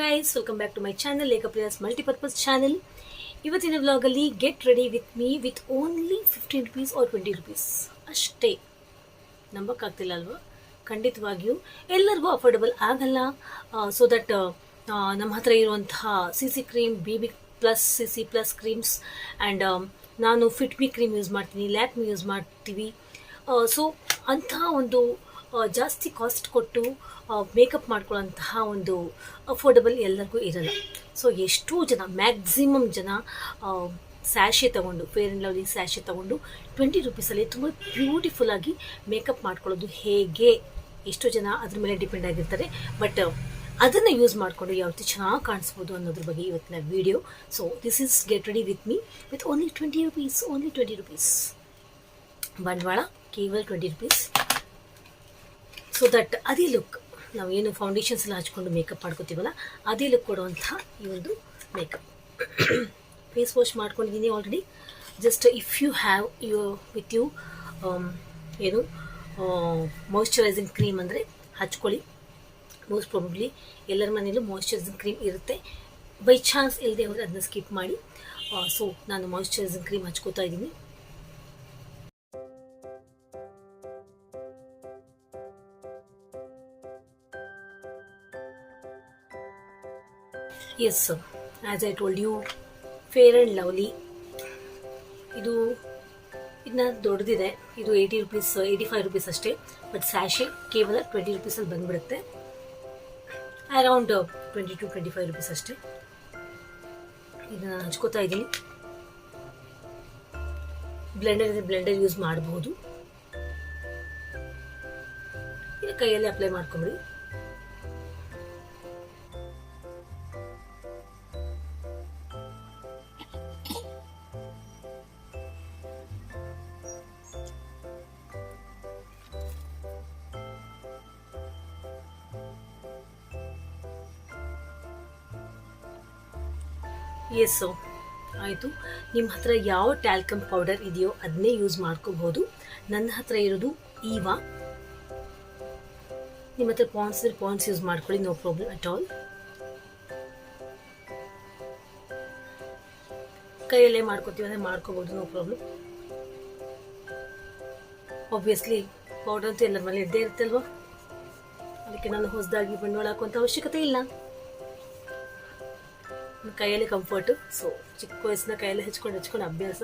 Guys welcome back to my channel Lekha plus multipurpose channel ಇವತ್ತಿನ ವ್ಲಾಗಲ್ಲಿ get ready with me with only fifteen rupees or twenty rupees ಅಷ್ಟೇ. ನಂಬಕ್ಕಾಗ್ತಿಲ್ಲ ಅಲ್ವಾ ಖಂಡಿತವಾಗಿಯೂ ಎಲ್ಲರಿಗೂ ಅಫೋರ್ಡಬಲ್ ಆಗಲ್ಲ. ಸೊ ದಟ್ ನಮ್ಮ ಹತ್ರ ಇರುವಂತಹ C C cream B B plus C C plus creams and ನಾನು ಫಿಟ್ ಬಿ ಕ್ರೀಮ್ ಯೂಸ್ ಮಾಡ್ತೀನಿ ಲ್ಯಾಕ್ಮಿ ಯೂಸ್ ಮಾಡ್ತೀವಿ. ಸೊ ಅಂತಹ ಒಂದು ಜಾಸ್ತಿ ಕಾಸ್ಟ್ ಕೊಟ್ಟು ಮೇಕಪ್ ಮಾಡ್ಕೊಳ್ಳೋಂತಹ ಒಂದು ಅಫೋರ್ಡಬಲ್ ಎಲ್ಲರಿಗೂ ಇರಲ್ಲ. ಸೊ ಎಷ್ಟೋ ಜನ ಮ್ಯಾಕ್ಸಿಮಮ್ ಜನ ಸ್ಯಾಶೆ ತೊಗೊಂಡು ಫೇರ್ ಆ್ಯಂಡ್ ಲವ್ಲಿ ಸ್ಯಾಶೆ ತೊಗೊಂಡು ಟ್ವೆಂಟಿ ರುಪೀಸಲ್ಲಿ ತುಂಬ ಬ್ಯೂಟಿಫುಲ್ಲಾಗಿ ಮೇಕಪ್ ಮಾಡ್ಕೊಳ್ಳೋದು ಹೇಗೆ? ಎಷ್ಟೋ ಜನ ಅದ್ರ ಮೇಲೆ ಡಿಪೆಂಡ್ ಆಗಿರ್ತಾರೆ. ಬಟ್ ಅದನ್ನು ಯೂಸ್ ಮಾಡಿಕೊಂಡು ಯಾವ ರೀತಿ ಚೆನ್ನಾಗಿ ಕಾಣಿಸ್ಬೋದು ಅನ್ನೋದ್ರ ಬಗ್ಗೆ ಇವತ್ತಿನ video so this is get ready with me with only twenty rupees only twenty rupees ಬಂಡವಾಳ ಕೇವಲ ಟ್ವೆಂಟಿ ರುಪೀಸ್ ಸೊ ದಟ್ ಅದೇ ಲುಕ್ ನಾವು ಏನು ಫೌಂಡೇಶನ್ಸ್ ಎಲ್ಲ ಹಚ್ಕೊಂಡು ಮೇಕಪ್ ಮಾಡ್ಕೋತೀವಲ್ಲ, ಅದೇ ಲುಕ್ ಕೊಡುವಂಥ ಈ ಒಂದು ಮೇಕಪ್ ಫೇಸ್ ವಾಶ್ ಮಾಡ್ಕೊಂಡಿದ್ದೀನಿ already just if you have you with you ಏನು ಮಾಯಿಶ್ಚರೈಸಿಂಗ್ ಕ್ರೀಮ್ ಅಂದರೆ ಹಚ್ಕೊಳ್ಳಿ. ಮೋಸ್ಟ್ ಪ್ರಾಬಬ್ಲಿ ಎಲ್ಲರ ಮನೇಲೂ ಮಾಯಶ್ಚರೈಸಿಂಗ್ ಕ್ರೀಮ್ ಇರುತ್ತೆ. ಬೈ ಚಾನ್ಸ್ ಇಲ್ಲದೆ ಹೋದರೆ ಅದನ್ನ ಸ್ಕಿಪ್ ಮಾಡಿ. ಸೊ ನಾನು ಮಾಯಿಶ್ಚರೈಸಿಂಗ್ ಕ್ರೀಮ್ ಹಚ್ಕೋತಾ ಇದ್ದೀನಿ. Yes as I told you Fair and Lovely ಇದು ಇದನ್ನ ದೊಡ್ಡದಿದೆ. ಇದು eighty rupees eighty five rupees ಅಷ್ಟೇ. ಬಟ್ ಸ್ಯಾಶೆ ಕೇವಲ ಟ್ವೆಂಟಿ ರುಪೀಸಲ್ಲಿ ಬಂದುಬಿಡುತ್ತೆ. Around twenty to twenty five rupees ಅಷ್ಟೇ. ಇದನ್ನ ನಾನು ಹಚ್ಕೋತಾ ಇದ್ದೀನಿ. ಬ್ಲೆಂಡರ್ ಇದೆ ಬ್ಲೆಂಡರ್ ಯೂಸ್ ಮಾಡಬಹುದು ಇದು ಕೈಯಲ್ಲಿ ಅಪ್ಲೈ ಮಾಡ್ಕೊಂಬಿಡಿ. ಎಸ್ ಆಯಿತು. ನಿಮ್ಮ ಹತ್ರ ಯಾವ ಟ್ಯಾಲ್ಕಮ್ ಪೌಡರ್ ಇದೆಯೋ ಅದನ್ನೇ ಯೂಸ್ ಮಾಡ್ಕೋಬಹುದು ನನ್ನ ಹತ್ರ ಇರೋದು ಈವಾ ನಿಮ್ಮ ಹತ್ರ ಪಾಯಿಂಟ್ಸ್ ಇದ್ರೆ ಪಾಯಿಂಟ್ಸ್ ಯೂಸ್ ಮಾಡ್ಕೊಳ್ಳಿ ನೋ ಪ್ರಾಬ್ಲಮ್ ಅಟ್ ಆಲ್ ಕೈಯಲ್ಲೇ ಮಾಡ್ಕೋತೀವಿ ಅಂದರೆ ಮಾಡ್ಕೋಬೋದು ನೋ ಪ್ರಾಬ್ಲಮ್ ಆಬ್ವಿಯಸ್ಲಿ ಪೌಡರ್ ಅಂತೂ ಎಲ್ಲರ ಮನೆ ಇದ್ದೇ ಇರುತ್ತಲ್ವಾ ಅದಕ್ಕೆ ನಾನು ಹೊಸದಾಗಿ ಬಂಡವಾಳ ಹಾಕುವಂಥ ಅವಶ್ಯಕತೆ ಇಲ್ಲ. ಕೈಯಲ್ಲಿ ಕಂಫರ್ಟು ಸೊ ಚಿಕ್ಕ ವಯಸ್ಸಿನ ಕೈಯಲ್ಲಿ ಹಚ್ಕೊಂಡು ಹಚ್ಕೊಂಡು ಅಭ್ಯಾಸ.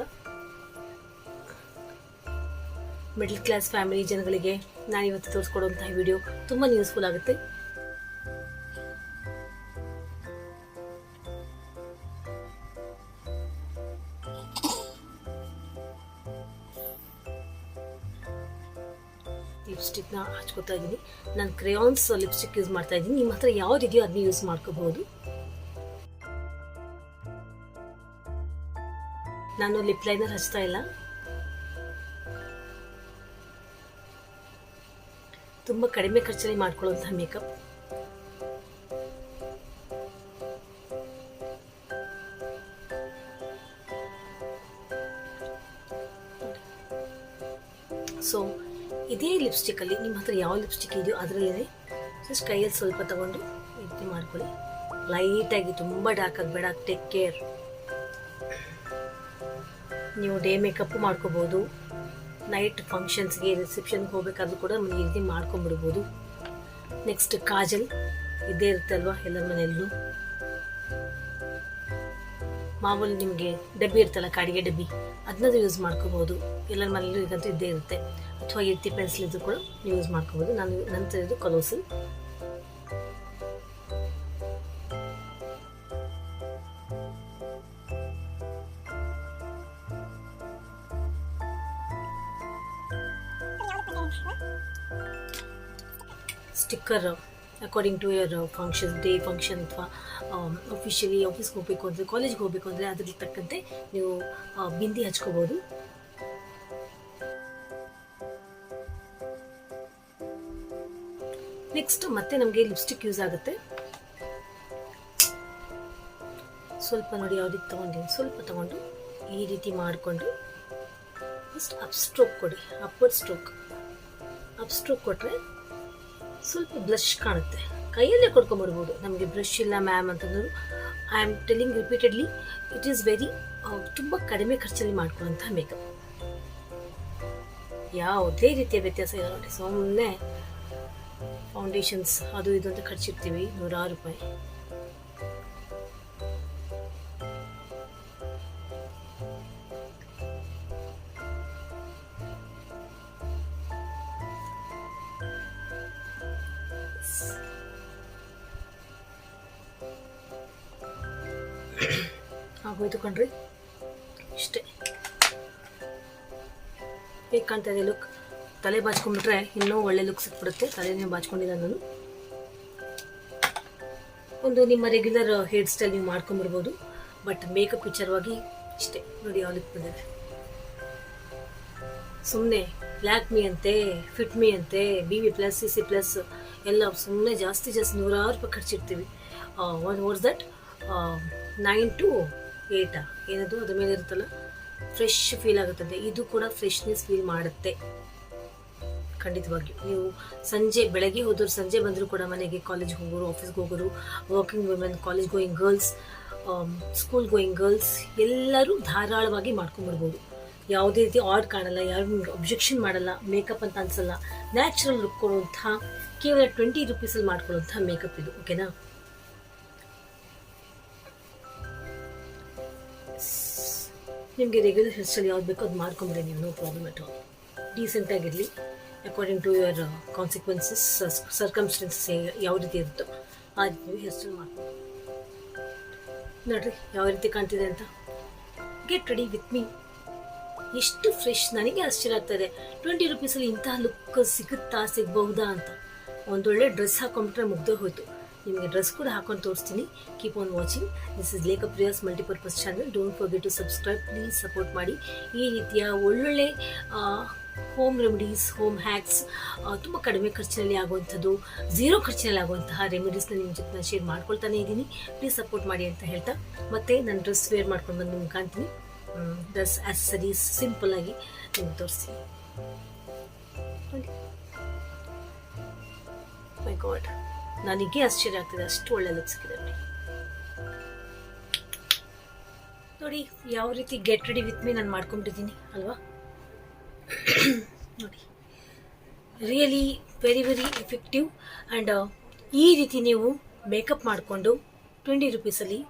ಮಿಡ್ಲ್ ಕ್ಲಾಸ್ ಫ್ಯಾಮಿಲಿ ಜನಗಳಿಗೆ ನಾನು ಇವತ್ತು ತೋರಿಸ್ಕೊಡುವಂತಹ ವಿಡಿಯೋ ತುಂಬಾ ಯೂಸ್ಫುಲ್ ಆಗುತ್ತೆ. ಲಿಪ್ಸ್ಟಿಕ್ನ ಹಚ್ಕೋತಾ ಇದ್ದೀನಿ ನಾನು ಕ್ರೇಯಾನ್ಸ್ ಲಿಪ್ಸ್ಟಿಕ್ ಯೂಸ್ ಮಾಡ್ತಾ ಇದ್ದೀನಿ ನಿಮ್ಮ ಹತ್ರ ಯಾವುದಿದೆಯೋ ಅದನ್ನ ಯೂಸ್ ಮಾಡ್ಕೋಬಹುದು. ನಾನು ಲಿಪ್ ಲೈನರ್ ಹಚ್ತಾ ಇಲ್ಲ. ತುಂಬ ಕಡಿಮೆ ಖರ್ಚಲ್ಲಿ ಮಾಡ್ಕೊಳ್ಳುವಂತಹ ಮೇಕಪ್ ಸೊ ಇದೇ ಲಿಪ್ಸ್ಟಿಕ್ಕಲ್ಲಿ ನಿಮ್ಮ ಹತ್ರ ಯಾವ ಲಿಪ್ಸ್ಟಿಕ್ ಇದೆಯೋ ಅದರಲ್ಲೇ ಜಸ್ಟ್ ಕೈಯಲ್ಲಿ ಸ್ವಲ್ಪ ತಗೊಂಡು ಇದು ಮಾಡ್ಕೊಳ್ಳಿ. ಲೈಟಾಗಿ ತುಂಬ ಡಾರ್ಕ್ ಆಗಬೇಡ ಟೇಕ್ ಕೇರ್ ನೀವು ಡೇ ಮೇಕಪ್ ಮಾಡ್ಕೋಬೋದು ನೈಟ್ ಫಂಕ್ಷನ್ಸ್ಗೆ ರಿಸೆಪ್ಷನ್ಗೆ ಹೋಗ್ಬೇಕಾದ್ರೂ ಕೂಡ ಈ ರೀತಿ ಮಾಡ್ಕೊಂಡ್ಬಿಡ್ಬೋದು. ನೆಕ್ಸ್ಟ್ ಕಾಜಲ್ ಇದೇ ಇರುತ್ತೆ ಅಲ್ವಾ ಎಲ್ಲರ ಮನೆಯಲ್ಲೂ? ಮಾಮೂಲಿ ನಿಮಗೆ ಡಬ್ಬಿ ಇರುತ್ತಲ್ಲ ಕಾಡಿಗೆ ಡಬ್ಬಿ ಅದನ್ನದು ಯೂಸ್ ಮಾಡ್ಕೋಬೋದು. ಎಲ್ಲರ ಮನೆಯಲ್ಲೂ ಈಗಂತೂ ಇದ್ದೇ ಇರುತ್ತೆ. ಅಥವಾ ಎತ್ತಿ ಪೆನ್ಸಿಲ್ ಇದ್ರೂ ಕೂಡ ಯೂಸ್ ಮಾಡ್ಕೋಬೋದು. ನಾನು ನಂತರ ಇದು ಕಲೋಸಲ್ sticker according to your function day function ಅಥವಾ ಅಫಿಷಿಯಲಿ ಆಫೀಸ್ಗೆ ಹೋಗಬೇಕು ಅಂದರೆ ಕಾಲೇಜ್ಗೆ ಹೋಗಬೇಕು ಅಂದರೆ ಅದಕ್ಕೆ ತಕ್ಕಂತೆ ನೀವು ಬಿಂದಿ ಹಚ್ಕೋಬೋದು. ನೆಕ್ಸ್ಟ್ ಮತ್ತೆ ನಮಗೆ ಲಿಪ್ಸ್ಟಿಕ್ ಯೂಸ್ ಆಗುತ್ತೆ. ಸ್ವಲ್ಪ ನೋಡಿ ಯಾವ ರೀತಿ ಸ್ವಲ್ಪ ತಗೊಂಡು ಈ ರೀತಿ ಮಾಡಿಕೊಂಡು ಫಸ್ಟ್ ಅಪ್ ಸ್ಟ್ರೋಕ್ ಕೊಡಿ ಅಪ್ವರ್ಡ್ ಸ್ಟ್ರೋಕ್ ಅಪ್ ಸ್ಟ್ರೋಕ್ ಕೊಟ್ಟರೆ ಸ್ವಲ್ಪ ಬ್ಲಷ್ ಕಾಣುತ್ತೆ. ಕೈಯಲ್ಲೇ ಕೊಡ್ಕೊಂಬಿಡ್ಬೋದು ನಮಗೆ ಬ್ರಷ್ ಇಲ್ಲ, ಮ್ಯಾಮ್ ಅಂತಂದ್ರು. I am telling repeatedly it is very ತುಂಬ ಕಡಿಮೆ ಖರ್ಚಲ್ಲಿ ಮಾಡ್ಕೊಳ್ಳೋಂಥ ಮೇಕಪ್ ಯಾವುದೇ ರೀತಿಯ ವ್ಯತ್ಯಾಸ ಇಲ್ಲ ನೋಡಿ. ಸುಮ್ಮನೆ ಫೌಂಡೇಶನ್ಸ್ ಅದು ಇದು ಅಂತ ಖರ್ಚಿರ್ತೀವಿ ನೂರಾರು ರೂಪಾಯಿ. ಆಗೋಯ್ತು ಕಣ್ರಿ ಇಷ್ಟೇ. ಹೇಗೆ ಕಾಣ್ತಾ ಇದೆ ಲುಕ್ ತಲೆ ಬಾಚ್ಕೊಂಡ್ಬಿಟ್ರೆ ಇನ್ನೂ ಒಳ್ಳೆ ಲುಕ್ ಸಿಕ್ಬಿಡುತ್ತೆ. ತಲೆನೇ ಬಾಚ್ಕೊಂಡಿಲ್ಲ ನಾನು. ಒಂದು ನಿಮ್ಮ ರೆಗ್ಯುಲರ್ ಹೇರ್ ಸ್ಟೈಲ್ ನೀವು ಮಾಡ್ಕೊಂಡ್ಬರ್ಬೋದು ಬಟ್ ಮೇಕಪ್ ವಿಚಾರವಾಗಿ ಇಷ್ಟೇ. ನೋಡಿ ಯಾವ ಲುಕ್ ಬಂದಿದೆ. ಸುಮ್ಮನೆ ಬ್ಲ್ಯಾಕ್ ಮೀ ಅಂತೆ ಫಿಟ್ ಮೀ ಅಂತೆ B V plus C C plus ಎಲ್ಲ ಸುಮ್ಮನೆ ಜಾಸ್ತಿ ಜಾಸ್ತಿ ನೂರಾರು ರೂಪಾಯಿ ಖರ್ಚಿರ್ತೀವಿ one was that nine to ಏಯ್ಟಾ ಏನದು? ಅದ್ರ ಮೇಲೆ ಇರುತ್ತಲ್ಲ? ಫ್ರೆಶ್ ಫೀಲ್ ಆಗುತ್ತದೆ. ಇದು ಕೂಡ ಫ್ರೆಶ್ನೆಸ್ ಫೀಲ್ ಮಾಡುತ್ತೆ. ಖಂಡಿತವಾಗಿಯೂ. ನೀವು ಸಂಜೆ, ಬೆಳಗ್ಗೆ ಹೋದ್ರು ಸಂಜೆ ಬಂದರೂ ಕೂಡ ಮನೆಗೆ ಕಾಲೇಜ್ಗೆ ಹೋಗೋರು ಆಫೀಸ್ಗೆ ಹೋಗೋರು working women college going girls school going girls ಎಲ್ಲರೂ ಧಾರಾಳವಾಗಿ ಮಾಡ್ಕೊಂಡ್ಬಿಡ್ಬೋದು ಯಾವುದೇ ರೀತಿ ಆಡ್ ಕಾಣಲ್ಲ ಯಾರು ಅಬ್ಜೆಕ್ಷನ್ ಮಾಡಲ್ಲ ಮೇಕಪ್ ಅಂತ ಅನ್ಸಲ್ಲ. ನ್ಯಾಚುರಲ್ ಲುಕ್ ಕೊಡುವಂಥ ಕೇವಲ ಟ್ವೆಂಟಿ ರುಪೀಸಲ್ಲಿ ಮಾಡ್ಕೊಳ್ಳುವಂಥ ಮೇಕಪ್ ಇದು ಓಕೆನಾ ನಿಮಗೆ ರೆಗ್ಯುಲರ್ ಹೇರ್ ಸ್ಟೈಲ್ ಯಾವ್ದು ಬೇಕೋ ಅದು ಮಾಡ್ಕೊಂಬಿಡಿ, ನೀವು no problem at all ಡೀಸೆಂಟಾಗಿರಲಿ according to your consequences circumstances ಯಾವ ರೀತಿ ಇರುತ್ತೋ ಆ ರೀತಿ ನೀವು ಹೇರ್ ಸ್ಟೈಲ್ ನೋಡ್ರಿ, ಯಾವ ರೀತಿ ಕಾಣ್ತಿದೆ ಅಂತ? ಗೆಟ್ ರೆಡಿ ವಿತ್ ಮೀ ಎಷ್ಟು ಫ್ರೆಶ್ ನನಗೆ ಆಶ್ಚರ್ಯ ಆಗ್ತದೆ. ಟ್ವೆಂಟಿ ರುಪೀಸಲ್ಲಿ ಇಂತಹ ಲುಕ್ ಸಿಗುತ್ತಾ, ಸಿಗಬಹುದಾ ಅಂತ. ಒಂದೊಳ್ಳೆ ಡ್ರೆಸ್ ಹಾಕೊಂಡ್ಬಿಟ್ರೆ ಮುಗ್ದೇ ಹೋಯ್ತು ನಿಮಗೆ ಡ್ರೆಸ್ ಕೂಡ ಹಾಕೊಂಡು ತೋರಿಸ್ತೀನಿ. Keep on watching this is Lekha ಪ್ರಿಯರ್ಸ್ multipurpose channel don't forget to subscribe please support ಮಾಡಿ. ಈ ರೀತಿಯ ಒಳ್ಳೊಳ್ಳೆ ಹೋಮ್ ರೆಮಿಡೀಸ್ ಹೋಮ್ ಹ್ಯಾಕ್ಸ್ ತುಂಬ ಕಡಿಮೆ ಖರ್ಚಿನಲ್ಲಿ ಆಗುವಂಥದ್ದು ಝೀರೋ ಖರ್ಚಿನಲ್ಲಿ ಆಗುವಂತಹ ರೆಮಿಡೀಸ್ನ ನಿಮ್ಮ ಜೊತೆ ನಾನು ಶೇರ್ ಮಾಡ್ಕೊಳ್ತಾನೆ ಇದ್ದೀನಿ. ಪ್ಲೀಸ್ ಸಪೋರ್ಟ್ ಮಾಡಿ ಅಂತ ಹೇಳ್ತಾ. ಮತ್ತೆ ನಾನು ಡ್ರೆಸ್ ವೇರ್ ಮಾಡ್ಕೊಂಡು ಬಂದು ನಿಮ್ಗೆ ಕಾಣ್ತೀನಿ. ಡ್ರೆಸ್ ಸಿಂಪಲ್ ಆಗಿ ನಿಮ್ಗೆ ತೋರಿಸ್ತೀನಿ. ಮೈ ಗಾಡ್ ನನಗೆ ಆಶ್ಚರ್ಯ ಆಗ್ತಿದೆ, ಅಷ್ಟು ಒಳ್ಳೆ ಲುಕ್ ಸಿಕ್ಕಿದೆ ನೋಡಿ ನೋಡಿ, ಯಾವ ರೀತಿ ಗೆಟ್ ರೆಡಿ ವಿತ್ ಮೀ ನಾನು ಮಾಡ್ಕೊಂಡಿದ್ದೀನಿ ಅಲ್ವಾ? ನೋಡಿ. Really very very effective and ಈ ರೀತಿ ನೀವು ಮೇಕಪ್ ಮಾಡಿಕೊಂಡು ಟ್ವೆಂಟಿ ರುಪೀಸಲ್ಲಿ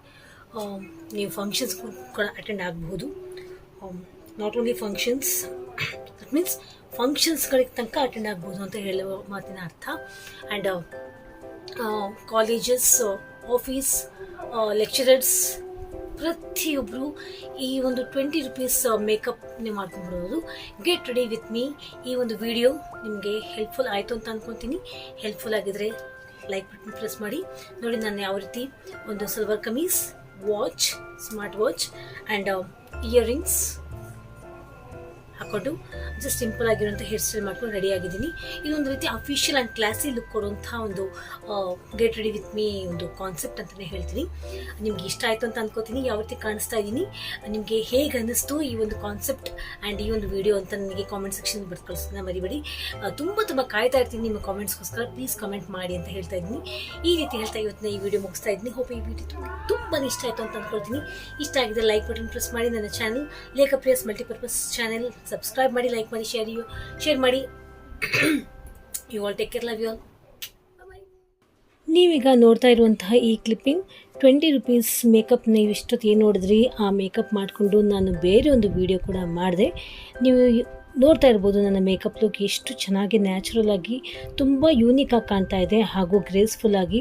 ನೀವು ಫಂಕ್ಷನ್ಸ್ ಕೂಡ ಅಟೆಂಡ್ ಆಗಬಹುದು. Not only functions that means ಫಂಕ್ಷನ್ಸ್ಗಳಿಗೆ ತನಕ ಅಟೆಂಡ್ ಆಗ್ಬೋದು ಅಂತ ಹೇಳುವ ಮಾತಿನ ಅರ್ಥ. ಆ್ಯಂಡ್ ಕಾಲೇಜಸ್ ಆಫೀಸ್ ಲೆಕ್ಚರರ್ಸ್ ಪ್ರತಿಯೊಬ್ಬರು ಈ ಒಂದು ಟ್ವೆಂಟಿ ರುಪೀಸ್ ಮೇಕಪ್ ನೀವು ಮಾಡ್ಕೊಂಡ್ಬಿಡೋದು. ಗೆಟ್ ರೆಡಿ ವಿತ್ ಮೀ ಈ ಒಂದು ವಿಡಿಯೋ ನಿಮಗೆ ಹೆಲ್ಪ್ಫುಲ್ ಆಯಿತು ಅಂತ ಅಂದ್ಕೊತೀನಿ ಹೆಲ್ಪ್ಫುಲ್ ಆಗಿದ್ರೆ ಲೈಕ್ ಬಟನ್ ಪ್ರೆಸ್ ಮಾಡಿ. ನೋಡಿ ನಾನು ಯಾವ ರೀತಿ ಒಂದು silver kameez watch smart watch and earrings ಹಾಕೊಂಡು ಜಸ್ಟ್ ಸಿಂಪಲ್ ಆಗಿರುವಂಥ ಹೇರ್ ಸ್ಟೈಲ್ ಮಾಡ್ಕೊಂಡು ರೆಡಿ ಆಗಿದ್ದೀನಿ. ಇದೊಂದು ರೀತಿ ಅಫಿಷಿಯಲ್ ಆ್ಯಂಡ್ ಕ್ಲಾಸಿ ಲುಕ್ ಕೊಡುವಂಥ ಒಂದು ಗೆಟ್ ರೆಡಿ ವಿತ್ ಮೀ ಒಂದು ಕಾನ್ಸೆಪ್ಟ್ ಅಂತಲೇ ಹೇಳ್ತೀನಿ. ನಿಮ್ಗೆ ಇಷ್ಟ ಆಯಿತು ಅಂತ ಅನ್ಕೋತೀನಿ. ಯಾವ ರೀತಿ ಕಾಣಿಸ್ತಾ ಇದ್ದೀನಿ ನಿಮಗೆ ಹೇಗೆ ಅನ್ನಿಸ್ತು ಈ ಒಂದು ಕಾನ್ಸೆಪ್ಟ್ ಆ್ಯಂಡ್ ಈ ಒಂದು ವಿಡಿಯೋ ಅಂತ ನನಗೆ ಕಾಮೆಂಟ್ ಸೆಕ್ಷನ್ ಬರ್ದು ಕಳಿಸೋದನ್ನ ಮರಿಬೇಡಿ. ತುಂಬ ತುಂಬ ಕಾಯ್ತಾ ಇರ್ತೀನಿ ನಿಮ್ಮ ಕಾಮೆಂಟ್ಸ್ಗೋಸ್ಕರ ಪ್ಲೀಸ್ ಕಾಮೆಂಟ್ ಮಾಡಿ ಅಂತ ಹೇಳ್ತಾ ಇದ್ದೀನಿ ಈ ರೀತಿ ಹೇಳ್ತಾ ಇವತ್ತಿನ ಈ ವಿಡಿಯೋ ಮುಗಿಸ್ತಾ ಇದ್ದೀನಿ. ಹೋಪ್ ಈ ವಿಡಿಯೋ ತುಂಬ ಇಷ್ಟ ಆಯಿತು ಅಂತ ಅಂದ್ಕೊಳ್ತೀನಿ ಇಷ್ಟ ಆಗಿದೆ ಲೈಕ್ ಬಟನ್ ಪ್ರೆಸ್ ಮಾಡಿ ನನ್ನ channel Lekha Priya's multipurpose channel subscribe ಮಾಡಿ ಲೈಕ್ ಮಾಡಿ ಶೇರ್ ಯು ಶೇರ್ ಮಾಡಿ. You all take care love you all ನೀವೀಗ ನೋಡ್ತಾ ಇರುವಂತಹ ಈ ಕ್ಲಿಪ್ಪಿಂಗ್ ಟ್ವೆಂಟಿ ರುಪೀಸ್ ಮೇಕಪ್ ನೀವು ಇಷ್ಟೊತ್ತು ಏನು ನೋಡಿದ್ರಿ? ಆ ಮೇಕಪ್ ಮಾಡಿಕೊಂಡು ನಾನು ಬೇರೆ ಒಂದು ವಿಡಿಯೋ ಕೂಡ ಮಾಡಿದೆ. ನೀವು ನೋಡ್ತಾ ಇರ್ಬೋದು ನನ್ನ ಮೇಕಪ್ ಲುಕ್ ಎಷ್ಟು ಚೆನ್ನಾಗಿ ನ್ಯಾಚುರಲ್ ಆಗಿ ತುಂಬ ಯೂನಿಕ್ ಆಗಿ ಕಾಣ್ತಾ ಇದೆ ಹಾಗೂ ಗ್ರೇಸ್ಫುಲ್ ಆಗಿ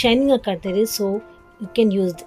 ಶೈನಿಂಗ್ ಆಗಿ ಕಾಣ್ತಾ ಇದೆ. So you can use